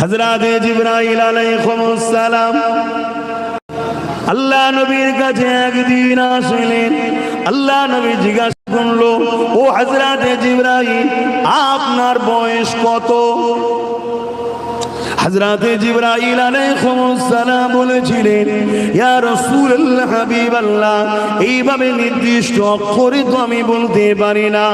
হযরত জিব্রাইল আলাইহিস সালাম আল্লাহ নবীর কাছে একদিন আসলেন। আল্লাহ নবী জিজ্ঞাসা করল, ও হজরত জিব্রাইল, আপনার বয়স কত? হযরতে জিবরাইল আলাইহিস সালাম বলেছিলেন, ইয়া রাসূলুল্লাহ, হাবিবাল্লাহ, এইভাবে নির্দিষ্ট অক্ষরে তো আমি বলতে পারি না।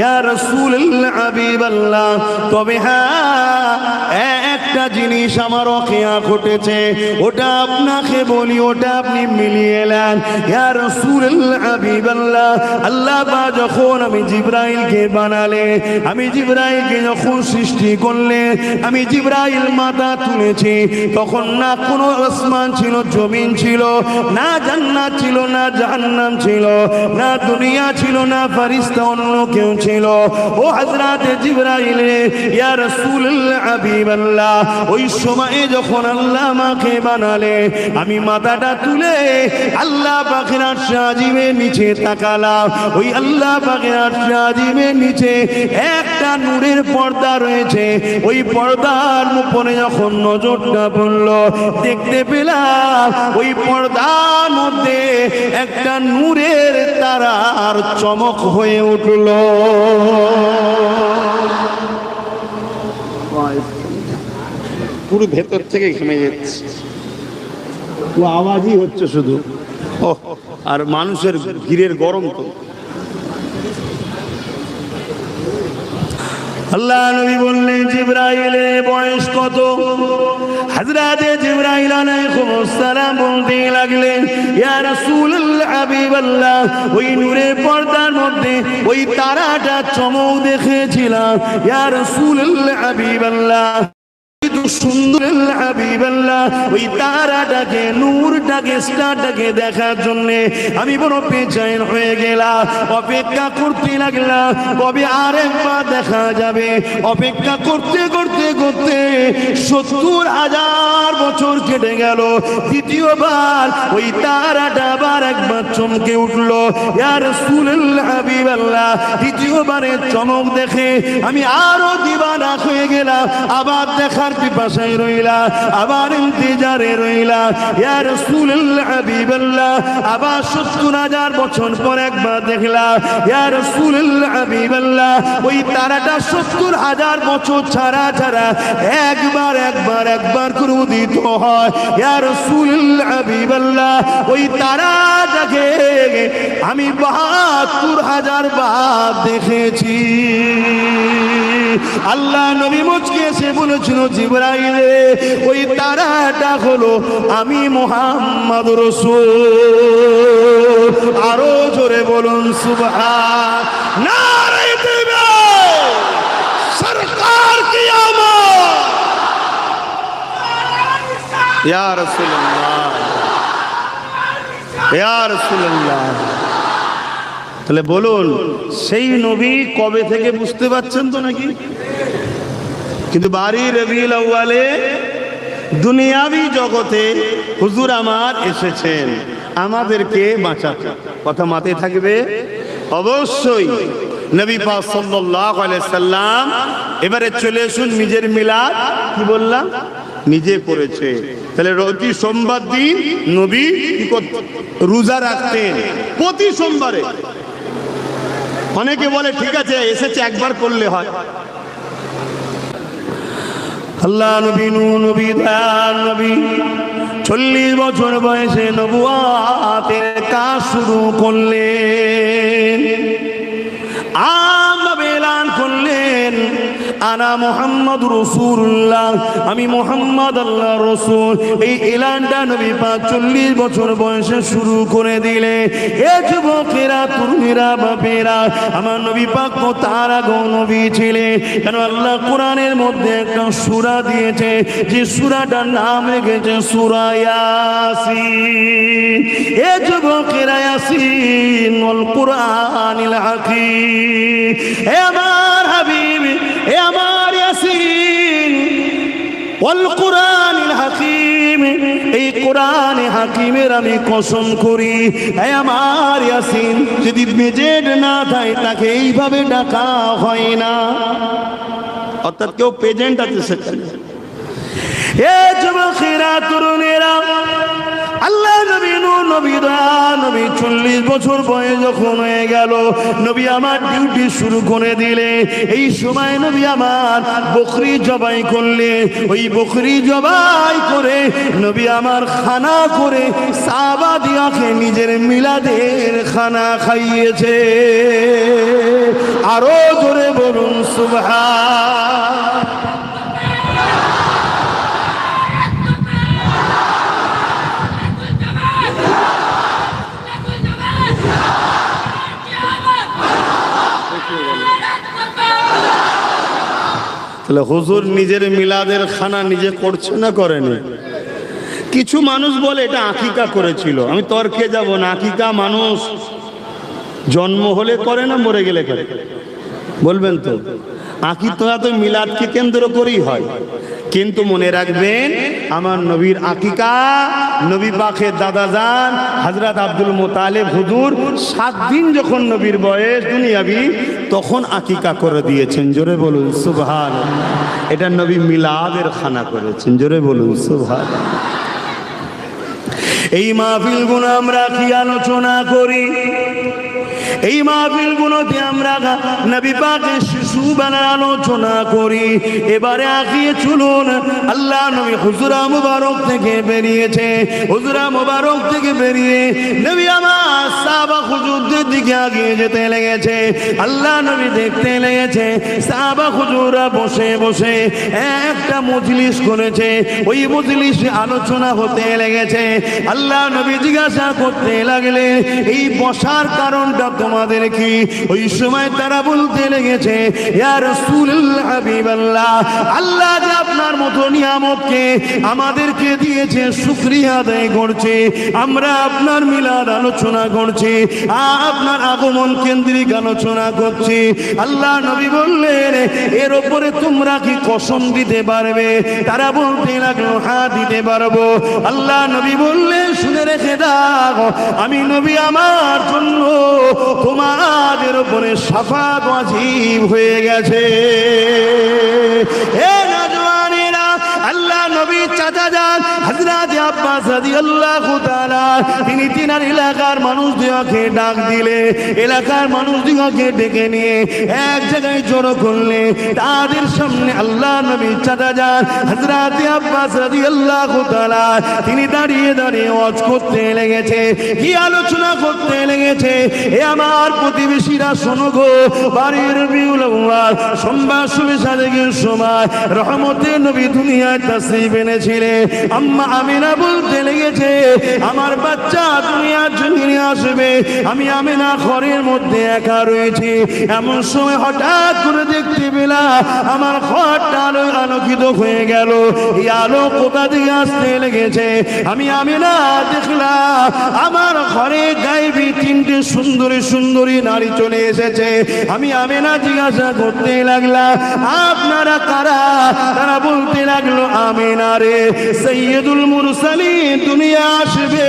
ইয়া রাসূলুল্লাহ, হাবিবাল্লাহ, তবে হ্যাঁ একটা জিনিস আমার অখেয়া ঘটেছে, ওটা আপনাকে বলি, ওটা আপনি মিলিয়ে নেন। ইয়া রাসূলুল্লাহ, হাবিবাল্লাহ, আল্লাহ বা যখন আমি জিবরাইলকে বানালে, আমি জিবরাইলকে যখন সৃষ্টি করলে, আমি জিবরাইল মাথা তুলেছি, তখন না কোনো আসমান ছিল, জমিন ছিল, না জান্নাত ছিল, না জাহান্নাম ছিল, না দুনিয়া ছিল, না ফারিস্তা অন্য কেউ ছিল। ও হযরত জিবরাইল, ইয়া রাসূলুল্লাহ, হাবিবাল্লাহ, ওই সময়ে যখন আল্লাহ আমাকে বানালে, আমি মাথাটা তুলে আল্লাহ পাখির আরশে নিচে তাকালাম। ওই আল্লাহ পাখির আরশে নিচে একটা নূরের পর্দা রয়েছে। ওই পর্দার উপরে যখন নজরটা পড়ল দেখতে পেলাম ওই পর্দার মধ্যে একটা নূরের তারার চমক হয়ে উঠল। পুরো ভেতর থেকে ঘেমে যাচ্ছে। ও আওয়াজই হচ্ছে শুধু। আর মানুষের ভিড়ের গরম তো। আল্লাহ নবী বললেন, জিব্রাইলের বয়স কত? হাজরাতে জিব্রাইল আলাইহিস সালাম বলতে লাগলেন, ইয়া রাসূলুল্লাহ, হাবিবাল্লাহ, ওই নূরের পর্দার মধ্যে ওই তারাটা চমক দেখেছিলাম ইয়া রাসূলুল্লাহ, হাবিবাল্লাহ। সুন্দর ওই তারাটাকে, নূরটাকে, স্টারটাকে দেখার জন্য আমি বড় পেচাইন হয়ে গেলাম। অপেক্ষা করতে লাগলাম, কবে আরেকবার দেখা যাবে? অপেক্ষা করতে করতে করতে সত্তর হাজার বছর কেটে গেল। দ্বিতীয়বার ওই তারাটা আবার একবার চমকে উঠল। ইয়ার সুল হাবিবাল্লাহ দ্বিতীয়বারের চমক দেখে আমি আরও দিবানা হয়ে গেলাম। আবার দেখার পিপাসায় রইলা, আবার ইন্তজারে রইলা। ইয়া রাসূলুল্লাহ, হাবিবাল্লাহ, আবার সত্তর হাজার বছর পর একবার দেখলাম ইয়া রাসূলুল্লাহ, হাবিবাল্লাহ, ওই তারাটা সত্তর হাজার বছর ছাড়া ছাড়া একবার একবার একবার করে উদিত হয়। ইয়া রাসূলুল্লাহ, হাবিবাল্লাহ, ওই তারাটাকে আমি বাহাত্তর হাজার বার দেখেছি। আল্লাহ নবী মুচকে এসে বলেছিল, জিবরাইলে, ওই তারাটা হলো আমি মোহাম্মদ রসুল। আরও জোরে বলুন সুবহান নারে দিবে সরকার কি রাসূলুল্লাহ। তাহলে বলুন, সেই নবী কবে থেকে বুঝতে পারছেন তো নাকি? কিন্তু বাড়ি রবিউল আউয়ালে দুনিয়াবি জগতে হুজুর আমার এসেছেন, আমাদেরকে বাঁচাতে কথা মাথায় থাকবে? অবশ্যই নবী পাক এবারে চলে আসুন নিজের মিলাদ। কি বললাম? নিজে করেছে তাহলে প্রতি সোমবার দিন নবী রোজা রাখতেন। প্রতি সোমবারে। অনেকে বলে, ঠিক আছে, এসেছে, একবার করলে হয়। আল্লাহ নবী নু নবী নবী, চল্লিশ বছর বয়সে নবুয়াতের কাজ শুরু এলান করলেন আনা মোহাম্মদ রসুল্লাহ আমি মোহাম্মদ আল্লাহ রসুল। এই এলানটা নবী পাঁচ চল্লিশ বছর বয়সে শুরু করে দিলে। এ যুবকেরা, তরুণীরা, বাপেরা, আমার নবী পাক তার আগো নবী ছিলেন কেন আল্লাহ কোরআনের মধ্যে একটা সূরা দিয়েছে, যে সূরাটার নাম রেখেছে সূরা ইয়াসিন। এ যুবকেরা, ইয়াসিন ওয়াল কুরআনিল হাকীম। হে আমার এই কোরআন হাকিমের আমি কসম করি। হে আমার ইয়াসিন, যদি মেজেড না থাকে তাকে এইভাবে ডাকা হয় না। অর্থাৎ কেউ প্রেজেন্ট আছে সেখানে। এ যুবকেরা, তরুণেরা আল্লাহ নবী নূর, নবী নবী চল্লিশ বছর বয়স যখন হয়ে গেল, নবী আমার ডিউটি শুরু করে দিলে। এই সময় নবী আমার বকরি জবাই করলে, ওই বকরি জবাই করে নবী আমার খানা করে সাবা দিয়াকে নিজের মিলাদের খানা খাইয়েছে। আরও জোরে বলুন, সুবহান। তাহলে হুজুর নিজের মিলাদের খানা নিজে করছে না করেনি? কিছু মানুষ বলে এটা আকিকা করেছিল। আমি তর্কে যাব না, আকিকা মানুষ। জন্ম হলে করে না মরে গেলে করে? বলবেন তো। আকিকা তো মিলাদকে কেন্দ্র করেই হয়। কিন্তু মনে রাখবেন, আমার নবীর আকিকা নবী পাখের দাদা যান হজরত আব্দুল মোতালেব হুজুর সাত দিন যখন নবীর বয়স দুনিয়াবি তখন আকিকা করে দিয়েছেন, জোরে বলুন সুভান এটা নবী মিলাদের খানা করেছেন, জোরে বলুন সুভান এই মাহফিল গুণ আমরা কি আলোচনা করি? এই মাহফিল গুলোতে আমরা নবী পাকের শিশু বেলার আলোচনা করি। এবারে আগিয়ে চলুন আল্লাহ নবী হুজুরা মুবারক থেকে বেরিয়েছে। হুজুরা মুবারক থেকে বেরিয়ে নবী আমার সাবা হুজুরদের দিকে আগিয়ে যেতে লেগেছে। আল্লাহ নবী দেখতে লেগেছে সাবা হুজুরা বসে বসে একটা মজলিস করেছে। ওই মজলিসে আলোচনা হতে লেগেছে। আল্লাহ নবী জিজ্ঞাসা করতে লাগলে এই বসার কারণটা তোমাদের কি? ওই সময় তারা বলতে লেগেছে আল্লাহ যে আপনার মতো নিয়ামতকে আমাদেরকে দিয়েছে, শুকরিয়া আদায় করছে, আমরা আপনার মিলাদ আলোচনা করছি আপনার আগমন কেন্দ্রিক আলোচনা করছি। আল্লাহ নবী বললেন, এর ওপরে তোমরা কি কসম দিতে পারবে? তারা বলতে লাগল হ্যাঁ দিতে পারব। আল্লাহ নবী বললেন, শুনে রেখে দাও, আমি নবী আমার জন্য তোমাদের উপরে সাফাত ওয়াজিব হয়ে গেছে। এ আব্বাস রাদিয়াল্লাহু তাআলা, তিনি তিনার এলাকার ডাক দিলে, এলাকার ডেকে নিয়ে এক জায়গায় জড়ো করলে, তাদের সামনে আল্লাহ নবী চাচা যান। হযরত আব্বাস রাদিয়াল্লাহু তাআলা, তিনি দাঁড়িয়ে দাঁড়িয়ে ওয়াজ করতে লেগেছে, কি আলোচনা করতে লেগেছে? এ আমার প্রতিবেশীরা শোনো গো, বাড়ির বিউল আউয়াল, সোমবার শুভে সাদেকের সময় রহমতের নবী দুনিয়ায় এনেছিলেন। আম্মা আমিনা বলতে লেগেছে আমার বাচ্চা দুনিয়ার জমিনে আসবে। আমি আমিনা ঘরের মধ্যে একা রয়েছি। এমন সময় হঠাৎ করে দেখতে পেলাম, আমার ঘরটা আলো আলোকিত হয়ে গেল। এই আলো কোথা থেকে আসতে লেগেছে? আমি আমিনা দেখলাম, আমার ঘরে গাইবি তিনটে সুন্দরী সুন্দরী নারী চলে এসেছে। আমি আমিনা জিজ্ঞাসা করতে লাগলাম, আপনারা কারা? তারা বলতে লাগল আমি না রে, সৈয়দুল মুরসালিন দুনিয়া আসবে।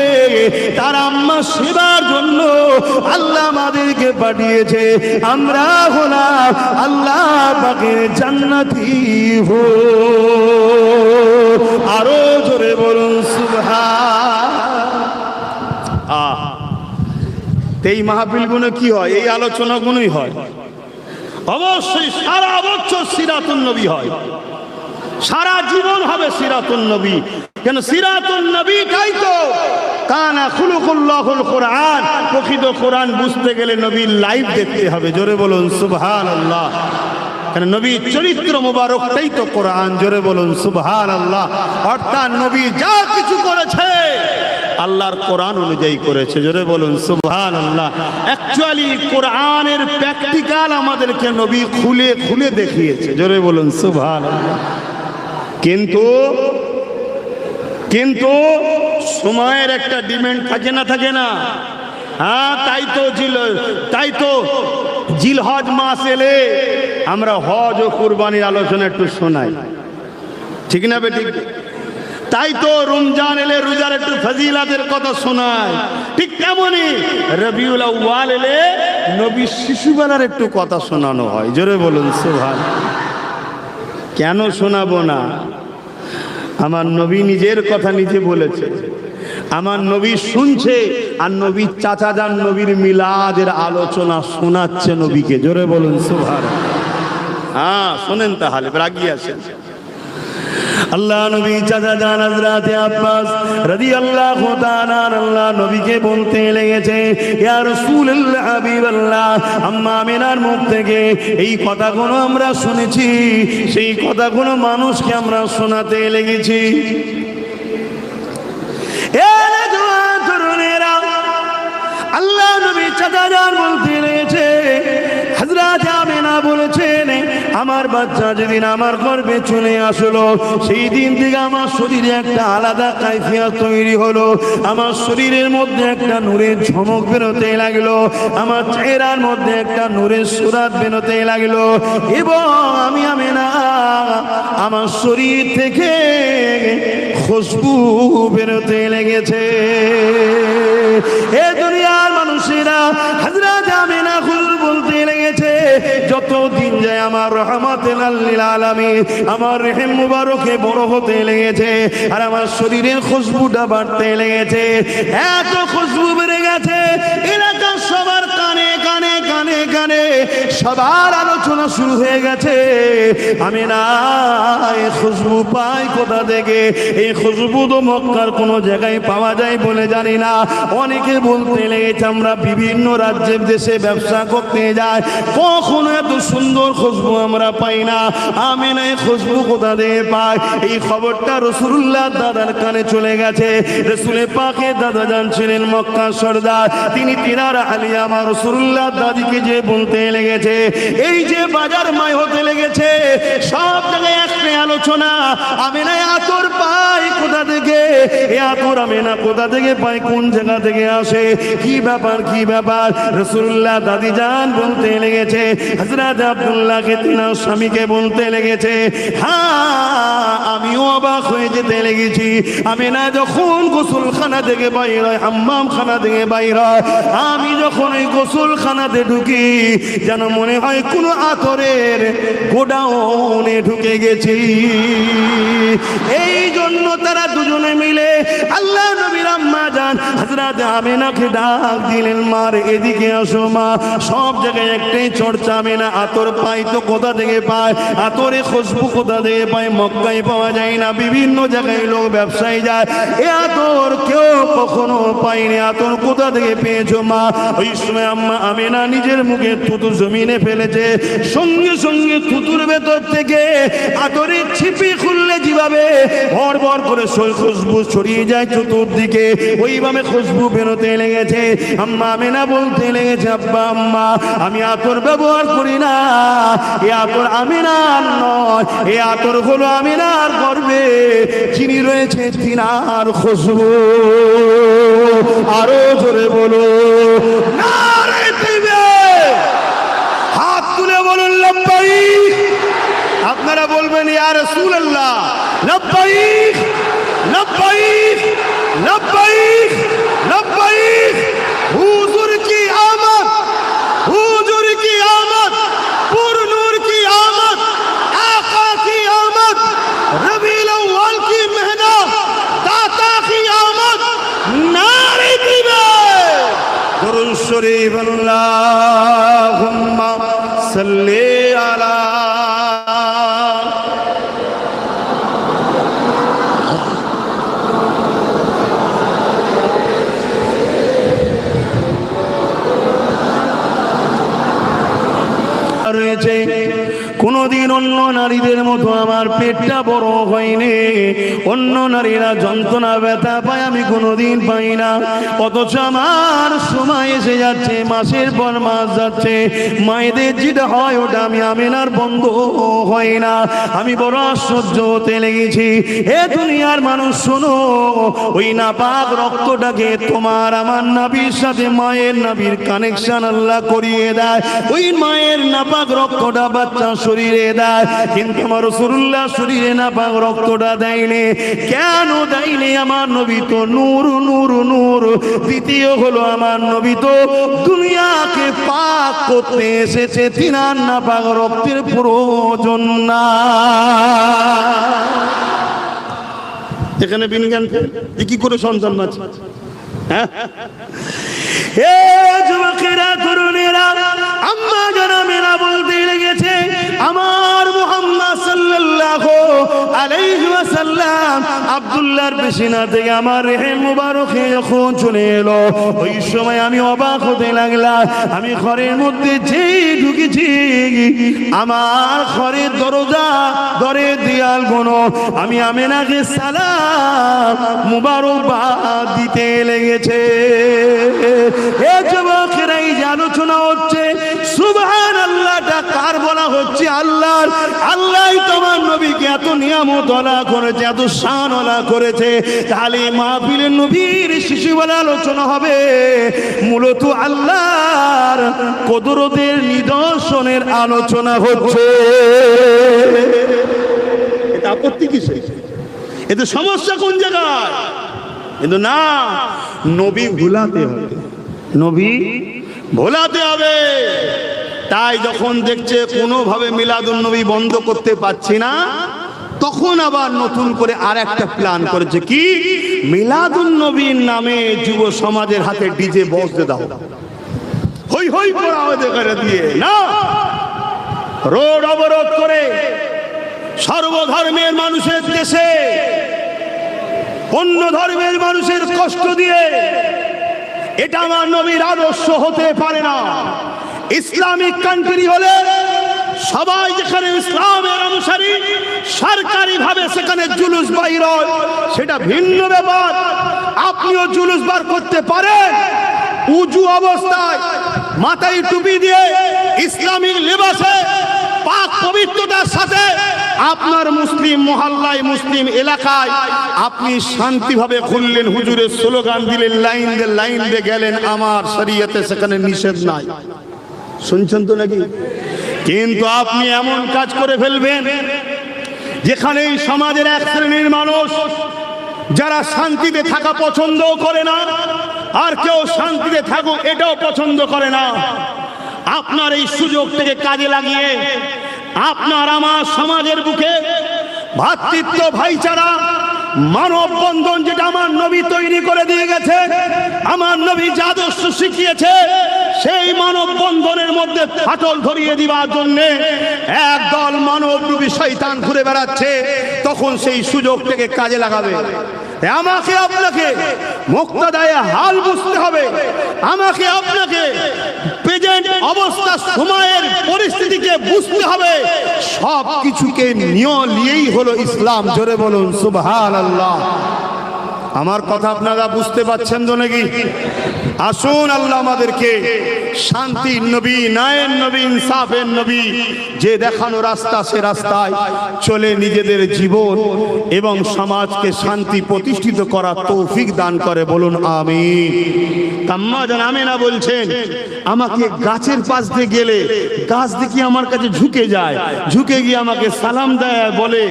তার আম্মা সেবার জন্য আল্লাহ আমাদেরকে পাঠিয়েছে। আমরা হলাম আল্লাহ পাকে জান্নাতি হো। আরও জোরে বলুন এই মাহফিলগুলো কি হয়? এই আলোচনাগুলোই হয়। অবশ্যই সারা বছর সিরাতুন নবী হয়। সারা জীবন হবে সিরাতুন নবী। কেন সিরাতুন নবী তাই তো কানা খুলুকুল্লাহুল কোরআন। প্রকৃত কোরআন বুঝতে গেলে নবীর লাইভ দেখতে হবে। জোরে বলুন, সুবহানাল্লাহ। কেন নবীর চরিত্র মোবারকটাই তো কোরআন। জোরে বলুন সুবহান আল্লাহ অর্থাৎ নবী যা কিছু করেছে, আল্লাহর কোরআন অনুযায়ী করেছে। জোরে বলুন সুবহান আল্লাহ অ্যাকচুয়ালি কোরআনের প্র্যাকটিক্যাল আমাদেরকে নবী খুলে খুলে দেখিয়েছে। জোরে বলুন সুবহান আল্লাহ কিন্তু কিন্তু সময়ের একটা ডিমান্ড থাকে না থাকে না। হ্যাঁ তাই তো জিল, তাই তো জিলহজ মাস এলে আমরা হজ ও কুরবানির আলোচনা একটু শোনাই। ঠিক না বেটি? তাই তো রমজান এলে রোজার একটু ফজিলাতের কথা শোনায় ঠিক তেমনই রবিউল আউয়াল এলে নবী শিশুবেলার একটু কথা শোনানো হয়। জোরে বলুন সুভান কেন শোনাবো না? আমার নবী নিজের কথা নিজে বলেছে। আমার নবী শুনছে আর নবীর চাচা যান নবীর মিলাদের আলোচনা শোনাচ্ছে নবীকে। জোরে বলুন সুভার হ্যাঁ শোনেন তাহলে, রাগিয়ে আসেন আল্লাহ নবী চাচা জান হযরতে আব্বাস রাদিয়াল্লাহু তাআলা আল্লাহ নবীকে বলতে লেগেছে, ইয়া রাসূলুল্লাহ, হাবিবাল্লাহ, আম্মা আমিনার মুখ থেকে এই কথাগুলো আমরা শুনেছি, সেই কথাগুলো মানুষকে আমরা শোনাতে লেগেছি। আল্লাহ নবী চাচা জান বলতে লেগেছে হজরত আমিনা বলেছেন, আমার বাচ্চা যেদিন আমার গর্ভে চলে আসলো, সেই দিন থেকে আমার শরীরে একটা আলাদা কাইফিয়া তৈরি হলো। আমার শরীরের মধ্যে একটা নূরের ঝমক বেরোতে লাগল। আমার চেহারার মধ্যে একটা নূরের সুরাত বেরোতে লাগল। এবং আমি আমিনা, আমার শরীর থেকে খুশবু বেরোতে লেগেছে। এ দুনিয়ার মানুষেরা হুজুর বলতে লেগেছে যত দিন যায় আমার রহমত আলমী আমার রেহেম মুবারকে বড় হতে লেগেছে আর আমার শরীরের খুশবুটা বাড়তে লেগেছে। এত খুশবু বেড়ে গেছে, এলাকার সবাই সবার আলোচনা শুরু হয়ে গেছে। আমি না, এই খুশবু পাই কোথা থেকে? এই খুশবু তো মক্কার কোনো জায়গায় পাওয়া যায় বলে জানি না। অনেকে বলতে লেগেছে, আমরা বিভিন্ন রাজ্যের দেশে ব্যবসা করতে যাই। কখনো এত সুন্দর খুশবু আমরা পাই না। আমি না, এই খুশবু কোথা থেকে পাই? এই খবরটা রসুল্লাহ দাদার কানে চলে গেছে। রসুলের পাকে দাদা জানছিলেন মক্কা সর্দার। তিনি তিনার আলিয়া আমার রসুল্লাহ দাদিকে যে বলতে লেগেছে এই যে বাজার মায় হতে লেগেছে, সব জায়গায় একটা আলোচনা আমি না আতর পাই কোথা থেকে? এ আতর আমি না কোথা থেকে পাই কোন জায়গা থেকে আসে? কি ব্যাপার কি ব্যাপার? রসুল্লাহ দাদি যান বলতে লেগেছে হজরত আব্দুল্লাহকে তিনার স্বামীকে বলতে লেগেছে হ্যাঁ আমিও অবাক হয়ে যেতে লেগেছি। আমি না যখন গোসলখানা থেকে বাইর হয় হাম্মাম খানা থেকে বাইর হয়, আমি যখন ওই গোসলখানাতে ঢুকি, যেন মনে হয় কোনো আতরের গোডাউনে ঢুকে গেছি। এই জন্য তারা দুজনে মিলে আল্লাহ নবীর আম্মা যান হজরত আমিনাকে ডাক দিলেন, মার এদিকে আসো মা। সব জায়গায় একটাই চর্চা, আমিনা আতর পাই তো কোথা থেকে পায়? আতরে খুশবু কোথা থেকে পায়? মক্কায় পাওয়া যায় না, বিভিন্ন জায়গায় লোক ব্যবসায় যায়। এ আতর কেউ কখনো পায়নি। আতর কোথা থেকে পেয়েছ মা? ওই সময় আম্মা আমিনা নিজের মুখে থুতু জমিনে ফেলেছে। সঙ্গে সঙ্গে থুতুর ভেতর থেকে আতরের ছিপি খুললে যেভাবে ভর ভর করে সই খুশবু ছড়িয়ে যায় চতুর্দিকে। ওইভাবে খুশবু বেরোতে লেগেছে। আম্মা আমিনা বলতে লেগেছে, আব্বা, আম্মা, আমি আতর ব্যবহার করি না। এ আতর আমিনার নয়, এ আতর হলো আমিনার গর্বে। চিনি রয়েছে তিনার খুশবু। আরও জোরে বলো নারে रसूल अल्लाह लब्बैक लब्बैक लब्बैक लब्बैक हुजूर की आमद हुजूर की आमद पूर नूर की आमद आका की आमद रबी अव्वल की मेहनत दाता की आमद नारे दिवे दुरुद शरीफ अल्लाहुम्मा सल्ली con কোনোদিন অন্য নারীদের মতো আমার পেটটা বড় হয়নি। অন্য নারীরা যন্ত্রণা, ব্যথা পায়, আমি কোনোদিন পাই না। অথচ আমার সময় এসে যাচ্ছে, মাসের পর মাস যাচ্ছে। মায়েদের যেটা হয়, ওটা আমি আমিনার বন্ধ হয় না। আমি বড় আশ্চর্য হতে লেগেছি। এ দুনিয়ার মানুষ, শোনো, ওই নাপাক রক্তটাকে তোমার আমার নাবির সাথে মায়ের নাবির কানেকশন আল্লাহ করিয়ে দেয়। ওই মায়ের নাপাক রক্তটা বাচ্চা শরীর শরীরে দেয়। কিন্তু আমার রসুল্লাহ শরীরে না পাক রক্তটা দেয়নি। কেন দেয়নি? আমার নবী তো নূর নূর নূর। দ্বিতীয় হলো আমার নবী তো দুনিয়াকে পাক করতে এসেছে। তিনার না পাক রক্তের প্রয়োজন না। এখানে বিজ্ঞান যে কি করে সন্তান আছে হ্যাঁ? এ যুবকেরা, তরুণেরা, আম্মা জানা মেরা বলতে লেগেছে আমার মুহাম্মদ সাল্লাল্লাহু আলাইহি ওয়াসাল্লাম আব্দুল্লাহর পেশিনা থেকে আমার রেহে মুবারকে যখন চলে এলো। ওই সময় আমি অবাক হতে লাগলাম। আমি ঘরের মধ্যে যেই ঢুকেছি, আমার ঘরের দরজা দরে দেয়াল গুনো আমি আমেনাকে সালাম মুবারকবাদ দিতে লেগেছে। এ যুবকেরা, এই যে আলোচনা হচ্ছে আল্লাহটা কার বলা হচ্ছে আল্লাহর। নবীকে এত করেছে, এত শান ওলা করেছে। তাহলে মাহফিলের নবীর আলোচনা হবে। মূলত আল্লাহর কদরতের নিদর্শনের আলোচনা হচ্ছে। এটা আপত্তি কিসে এতে সমস্যা কোন জায়গায়? কিন্তু না, নবী ভুলাতে হবে। নবী ভোলাতে হবে। তাই যখন দেখছে কোনোভাবে মিলাদুন নবী বন্ধ করতে পারছি না, তখন আবার নতুন করে আর একটা প্ল্যান করেছে কি? মিলাদুন নবীর নামে যুব সমাজের হাতে ডিজে বসতে দাও। হই হই, পড়া ওদের করে দিয়ে। না। রোড অবরোধ করে সর্বধর্মের মানুষের দেশে অন্য ধর্মের মানুষের কষ্ট দিয়ে এটা আমার নবীর আদর্শ হতে পারে না। ইসলামিক কান্ট্রি হলে সবাই যেখানে ইসলামের অনুসারী সরকারি ভাবে সেখানে জুলুস বাইর হয়, সেটা ভিন্ন ব্যাপার। আপনিও জুলুস বার করতে পারেন। উজু অবস্থায় মাথায় টুপি দিয়ে ইসলামিক লেবাসে পাক পবিত্রতার সাথে আপনার মুসলিম মহল্লায় মুসলিম এলাকায় আপনি শান্তিভাবে খুললেন, হুজুরের স্লোগান দিলেন, লাইন দিয়ে লাইন দিয়ে গেলেন, আমার শরীয়তে সেখানে নিষেধ নাই। শুনছেন তো নাকি? কিন্তু আপনি এমন কাজ করে ফেলবেন যেখানে সমাজের এক শ্রেণির মানুষ যারা শান্তিতে থাকা পছন্দ করে না, আর কেউ শান্তিতে থাকুক এটাও পছন্দ করে না। আপনার এই সুযোগটাকে কাজে লাগিয়ে আপনার আমার সমাজের বুকে ভাতৃত্ব, ভাইচারা, মানব বন্ধন যেটা আমার নবী তৈরি করে দিয়ে গেছে, আমার নবী যে আদর্শ শিখিয়েছে, সেই মানব বন্ধনের মধ্যে ফাটল ধরিয়ে দিবার জন্য একদল মানব রূপী শৈতান ঘুরে বেড়াচ্ছে, তখন সেই সুযোগ থেকে কাজে লাগাবে। আমাকে আপনাকে মুক্তাদায় হাল বুঝতে হবে। আমাকে আপনাকে প্রেজেন্ট অবস্থা, সময়ের পরিস্থিতিকে বুঝতে হবে। সব কিছুকে নিয়ে নিয়েই হলো ইসলাম। জোরে বলুন সুবহান আল্লাহ আমার কথা আপনারা বুঝতে পাচ্ছেন তো নাকি? আসুন আল্লাহ আমাদেরকে শান্তির নবী নায়ের নবী, ইনসাফের নবী, যে দেখানো রাস্তা সে রাস্তায় চলে নিজেদের জীবন এবং সমাজকে শান্তি প্রতিষ্ঠিত করা তৌফিক দান করে বলুন আমি কাম্মা আমেনা বলছেন, আমাকে গাছের পাশ দিয়ে গেলে গাছ দেখি আমার কাছে ঝুঁকে যায়, ঝুঁকে গিয়ে আমাকে সালাম দেয় বলে,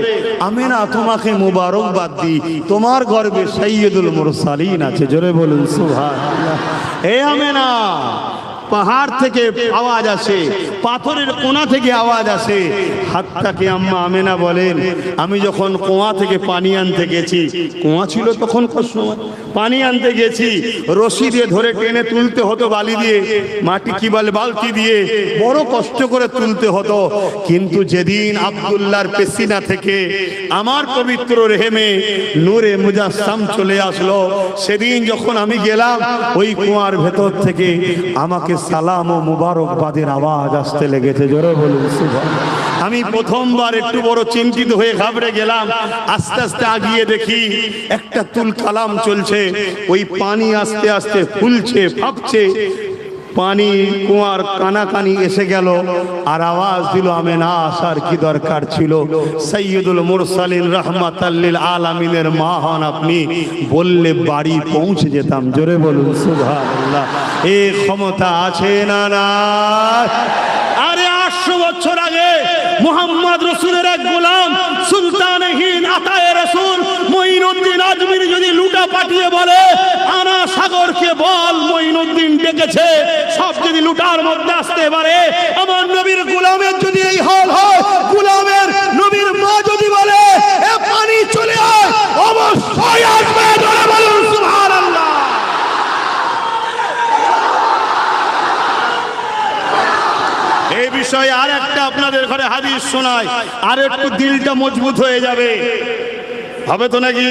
আমেনা, তোমাকে মুবারকবাদ দিই, তোমার গর্বে সৈয়দুল মুরসালিন আছে। জোরে বলুন সুবহানাল্লাহ। এ আমেনা পাহাড় থেকে আওয়াজ আসে, পাথরের কোনা থেকে আওয়াজ আসে। হাতটাকে আম্মা আমেনা বলেন, আমি যখন কুয়া থেকে পানি আনতে গেছি, কুয়া ছিল তখন সময়, পানি আনতে গেছি, রশি দিয়ে ধরে টেনে তুলতে হতো বালি দিয়ে, মাটি কি বলে বালতি দিয়ে, বড় কষ্ট করে তুলতে হতো। কিন্তু যেদিন আব্দুল্লাহর পেসিনা থেকে আমার পবিত্র রেহেমে নূরে মুজাসসাম চলে আসলো, সেদিন যখন আমি গেলাম, ওই কুয়ার ভেতর থেকে আমাকে সালাম ও মুবারকবাদের আওয়াজ আসতে লেগেছে, জোরে বলুন আমি প্রথমবার একটু বড় চিন্তিত হয়ে ঘাবড়ে গেলাম, আস্তে আস্তে আগিয়ে দেখি একটা তুল কালাম চলছে, ওই পানি আস্তে আস্তে ফুলছে ফাঁপছে পানি কুয়ার কানাকানি এসে গেল। আর আওয়াজ দিল আমি না আসার কি দরকার ছিল? সৈয়দুল মুরসালিন রহমাতাল্লিল আলামিনের মা হন আপনি। বললে, বাড়ি পৌঁছে যেতাম। জোরে বলুন, সুবহানাল্লাহ। এ ক্ষমতা আছে না না আরে, আটশো বছর আগে মোহাম্মদ রসুলের এক গোলাম সুলতান হিন্দ আতায় রসুল মঈনুদ্দিন আজমির যদি লুটা পাঠিয়ে বলে, আনা সাগরকে বল, মঈনুদ্দিন ডেকেছে। সব যদি লুটার মধ্যে আসতে পারে, আমার নবীর গোলামের যদি এই হাল হয়, গোলামের নবীর মা যদি বলে, এ পানি চলে আয় অবশ্যই আসবে বলুন বিষয়ে আর একটা আপনাদের ঘরে আর একটু দিলটা মজবুত হয়ে যাবে। হবে তো নাকি?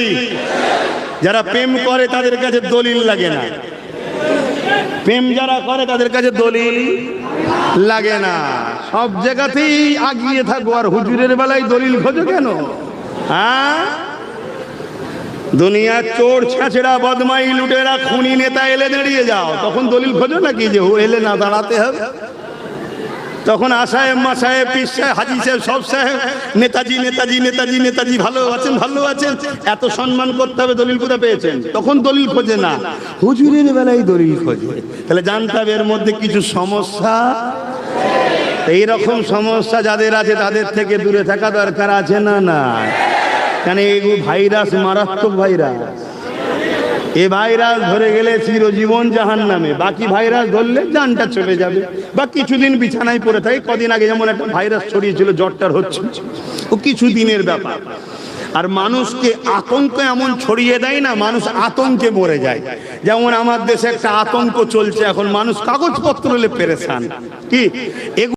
যারা প্রেম করে তাদের কাছে দলিল লাগে না। প্রেম যারা করে তাদের কাছে দলিল লাগে না। সব জায়গাতেই আগিয়ে থাকো আর হুজুরের বেলায় দলিল খোঁজো কেন? হ্যাঁ? দুনিয়ার চোর ছাঁচড়া বদমাই লুটেরা খুনি নেতা এলে দাঁড়িয়ে যাও। তখন দলিল খোঁজো নাকি যে ও এলে না দাঁড়াতে হবে? তখন আসাহেব মাসাহেব পীর সাহেব, হাজি সাহেব, সব সাহেব, নেতাজি নেতাজি নেতাজি নেতাজি, ভালো আছেন ভালো আছেন। এত সম্মান করতে হবে, দলিল কোথা পেয়েছেন? তখন দলিল খোঁজে না। হুজুরের বেলায় দলিল খোঁজে। তাহলে জানতে হবে এর মধ্যে কিছু সমস্যা? এই রকম সমস্যা যাদের আছে, তাদের থেকে দূরে থাকা দরকার আছে না না কেন এই ভাইরাস, মারাত্মক ভাইরাস। এ ভাইরাস ধরে গেলে চিরজীবন জাহান নামে বাকি ভাইরাস ধরলে জানটা চলে যাবে। বা কিছুদিন বিছানায় পড়ে থাকে। কদিন আগে যেমন একটা ভাইরাস ছড়িয়েছিল জ্বরটার হচ্ছে ও কিছু দিনের ব্যাপার। আর মানুষকে আতঙ্ক এমন ছড়িয়ে দেয় না, মানুষ আতঙ্কে মরে যায়। যেমন আমার দেশে একটা আতঙ্ক চলছে, এখন মানুষ কাগজপত্র পেরেছান কি?